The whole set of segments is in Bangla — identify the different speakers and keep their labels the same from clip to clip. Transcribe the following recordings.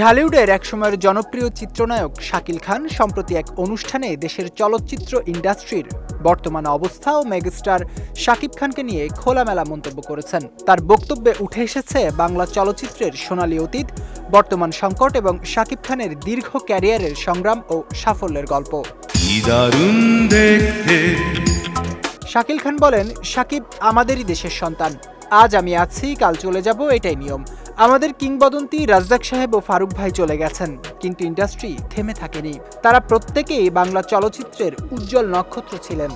Speaker 1: ঢালিউডের একসময়ের জনপ্রিয় চিত্রনায়ক শাকিল খান সম্প্রতি এক অনুষ্ঠানে দেশের চলচ্চিত্র ইন্ডাস্ট্রির বর্তমান অবস্থা ও মেগাস্টার শাকিব খানকে নিয়ে খোলামেলা মন্তব্য করেছেন। তার বক্তব্যে উঠে এসেছে বাংলা চলচ্চিত্রের সোনালী অতীত বর্তমান সংকট এবং শাকিব খানের দীর্ঘ ক্যারিয়ারের সংগ্রাম ও সাফল্যের গল্প। শাকিল খান বলেন শাকিব আমাদেরই দেশের সন্তান। আজ আমি আছি কাল চলে যাব এটাই নিয়ম। আমাদের কিংবদন্তি রাজ্জাক সাহেব ও ফারুক ভাই চলে গেছেন, কিন্তু ইন্ডাস্ট্রি থেমে থাকেনি। তারা প্রত্যেকেই বাংলা চলচ্চিত্রের উজ্জ্বল নক্ষত্র ছিলেন।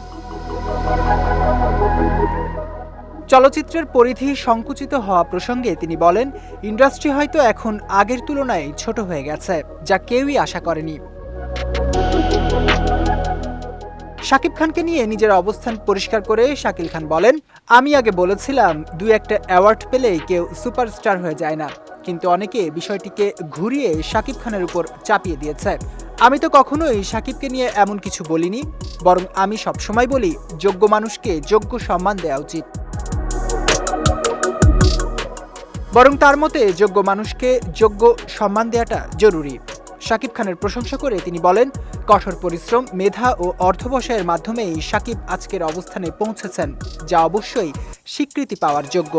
Speaker 1: চলচ্চিত্রের পরিধি সংকুচিত হওয়া প্রসঙ্গে তিনি বলেন, ইন্ডাস্ট্রি হয়তো এখন আগের তুলনায় ছোট হয়ে গেছে, যা কেউই আশা করেনি। শাকিব খানকে নিয়ে নিজের অবস্থান পরিষ্কার করে শাকিল খান বলেন, আমি আগে বলেছিলাম, দু একটা অ্যাওয়ার্ড পেলেই কেউ সুপারস্টার হয়ে যায় না। কিন্তু অনেকে বিষয়টিকে ঘুরিয়ে শাকিব খানের উপর চাপিয়ে দিয়েছে। আমি তো কখনোই শাকিবকে নিয়ে এমন কিছু বলিনি, বরং আমি সবসময় বলি, যোগ্য মানুষকে যোগ্য সম্মান দেওয়া উচিত। বরং তার মতে যোগ্য মানুষকে যোগ্য সম্মান দেওয়াটা জরুরি। শাকিব খানের প্রশংসা করে তিনি বলেন, কঠোর পরিশ্রম, মেধা ও অর্থবসায়ের মাধ্যমেই শাকিব আজকের অবস্থানে পৌঁছেছেন, যা অবশ্যই স্বীকৃতি পাওয়ার যোগ্য।